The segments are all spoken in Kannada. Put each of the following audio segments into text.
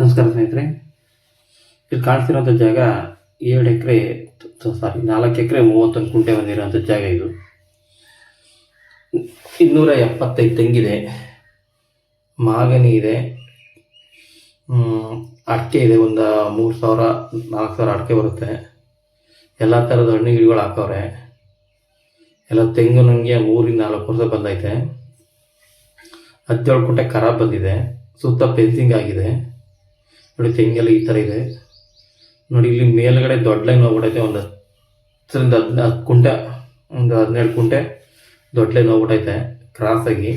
ನಮಸ್ಕಾರ ಸ್ನೇಹಿತರೆ. ಇಲ್ಲಿ ಕಾಣಿಸ್ತಿರೋಂಥ ಜಾಗ ಏಳು ಎಕರೆ ಸಾರಿ, ನಾಲ್ಕು ಎಕರೆ ಮೂವತ್ತೊಂದು ಕುಂಟೆ ಬಂದಿರೋಂಥ ಜಾಗ ಇದು. ಇನ್ನೂರ ಎಪ್ಪತ್ತೈದು ತೆಂಗಿದೆ. ಮಾಗನಿ ಇದೆ. ಅಡಿಕೆ ಇದೆ. ಒಂದು ಮೂರು ಸಾವಿರ, ನಾಲ್ಕು ಸಾವಿರ ಅಡಿಕೆ ಬರುತ್ತೆ. ಎಲ್ಲ ಥರದ ಹಣ್ಣು ಗಿಡಗಳು ಹಾಕವ್ರೆ. ಎಲ್ಲ ತೆಂಗು ನನಗೆ ಮೂರಿಂದ ನಾಲ್ಕು ವರ್ಷ ಬಂದೈತೆ. ಹದಿನೇಳು ಕುಂಟೆ ಖರಾಬ್ ಬಂದಿದೆ. ಸುತ್ತ ಫೆನ್ಸಿಂಗ್ ಆಗಿದೆ. ನೋಡಿ ತೆಂಗೆಲ್ಲ ಈ ಥರ ಇದೆ. ನೋಡಿ, ಇಲ್ಲಿ ಮೇಲ್ಗಡೆ ದೊಡ್ಡ ಲೈನ್ ಹೋಗ್ಬಿಟ್ಟೈತೆ ಒಂದು ಹತ್ತರಿಂದ ಹದಿನ, ಹತ್ತು ಕುಂಟೆ, ಒಂದು ಹದಿನೇಳು ಕುಂಟೆ ದೊಡ್ಡ ಲೈನ್ ಹೋಗ್ಬಿಟ್ಟೈತೆ ಕ್ರಾಸಾಗಿ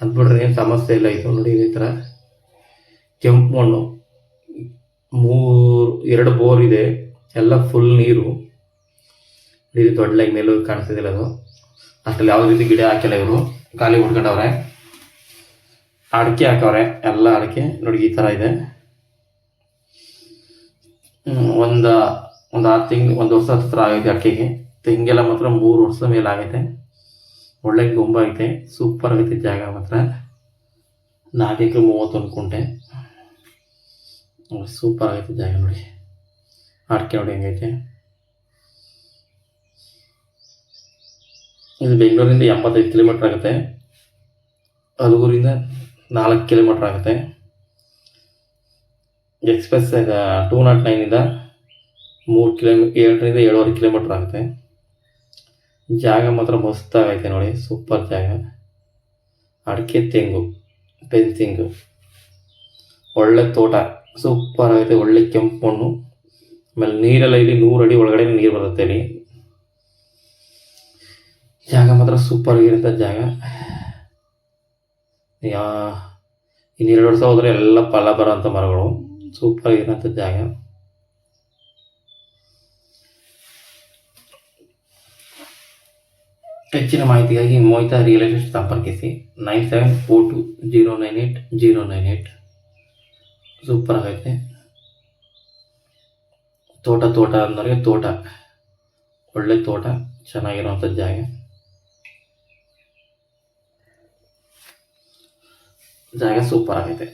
ಅದು ಬಿಟ್ರೆ ಏನು ಸಮಸ್ಯೆ ಇಲ್ಲ ಇದು. ನೋಡಿ ಈ ಥರ ಕೆಂಪು ಮಣ್ಣು, ಮೂರು, ಎರಡು ಬೋರ್ ಇದೆ, ಎಲ್ಲ ಫುಲ್ ನೀರು. ಇದು ದೊಡ್ಡ ಲೈನ್ ಮೇಲೂ ಕಾಣಿಸ್ತಿದಿಲ್ಲ ಅದು. ಅಷ್ಟರಲ್ಲಿ ಯಾವುದೇ ರೀತಿ ಗಿಡ ಹಾಕಿಲ್ಲ ಇವರು. ಖಾಲಿ ಬಿಟ್ಕೊಂಡವ್ರೆ ಅಡಿಕೆ ಹಾಕವ್ರೆ, ಎಲ್ಲ ಅಡಿಕೆ. ನೋಡಿ, ಈ ಥರ ಇದೆ. ಒಂದು ಒಂದು ಆರು ತಿಂಗಳು ಒಂದು ವರ್ಷ ಹತ್ರ ಆಗೈತೆ ಅಡಿಕೆಗೆ ತೆಂಗೆಲ್ಲ ಮಾತ್ರ ಮೂರು ವರ್ಷದ ಮೇಲೆ ಆಗೈತೆ. ಒಳ್ಳೆ ಗೊಂಬ ಐತೆ. ಸೂಪರ್ ಆಗೈತೆ ಜಾಗ ಮಾತ್ರ. ನಾಲ್ಕು ಎಕರೆ ಮೂವತ್ತೊಂದು ಕುಂಟೆ. ಸೂಪರ್ ಆಗೈತೆ ಜಾಗ ನೋಡಿ. ಅಡಿಕೆ ನೋಡಿ ಹೆಂಗೈತೆ ಇದು ಬೆಂಗಳೂರಿಂದ ಎಂಬತ್ತೈದು ಕಿಲೋಮೀಟ್ರ್ ಆಗುತ್ತೆ. ಹಲಗೂರಿಂದ ನಾಲ್ಕು ಕಿಲೋಮೀಟ್ರ್ ಆಗುತ್ತೆ. ಎಕ್ಸ್ಪ್ರೆಸ್ ಟೂ ನಾಟ್ ನೈನಿಂದ ಮೂರು ಕಿಲೋಮೀ ಏಳರಿಂದ ಏಳುವರೆ ಕಿಲೋಮೀಟ್ರ್ ಆಗುತ್ತೆ. ಜಾಗ ಮಾತ್ರ ಮಸ್ತಾಗೈತೆ ನೋಡಿ, ಸೂಪರ್ ಜಾಗ. ಅಡಿಕೆ ತೆಂಗು, ಪೆನ್ಸಿಂಗು. ಒಳ್ಳೆ ತೋಟ, ಸೂಪರ್ ಆಗೈತೆ, ಒಳ್ಳೆ ಕೆಂಪು ಮಣ್ಣು. ಆಮೇಲೆ ನೀರೆಲ್ಲ ಇಲ್ಲಿ ನೂರು ಅಡಿ ಒಳಗಡೆ ನೀರು ಬರುತ್ತೆ ಇಲ್ಲಿ. ಜಾಗ ಮಾತ್ರ ಸೂಪರ್ ಆಗಿರುತ್ತೆ ಜಾಗ. ಯಾ ಇನ್ನೆರಡು ವರ್ಷ ಹೋದರೆ ಎಲ್ಲ ಫಲ ಬರೋಂಥ ಮರಗಳು. ಸೂಪರ್ ಆಗಿರೋಂಥ ಜಾಗ ಹೆಚ್ಚಿನ ಮಾಹಿತಿಗಾಗಿ ಮೋಹಿತಾ ರಿಯಲ್ ಎಸ್ಟೇಟ್ ಸಂಪರ್ಕಿಸಿ. Nine seven four two zero nine eight zero nine eight super ಆಗೈತೆ. ತೋಟ ತೋಟ ಅಂದರೆ ತೋಟ. ಒಳ್ಳೆ ತೋಟ. ಚೆನ್ನಾಗಿರೋವಂಥ ಜಾಗ. ಜಾಗ ಸೂಪರ್ ಆಗೈತೆ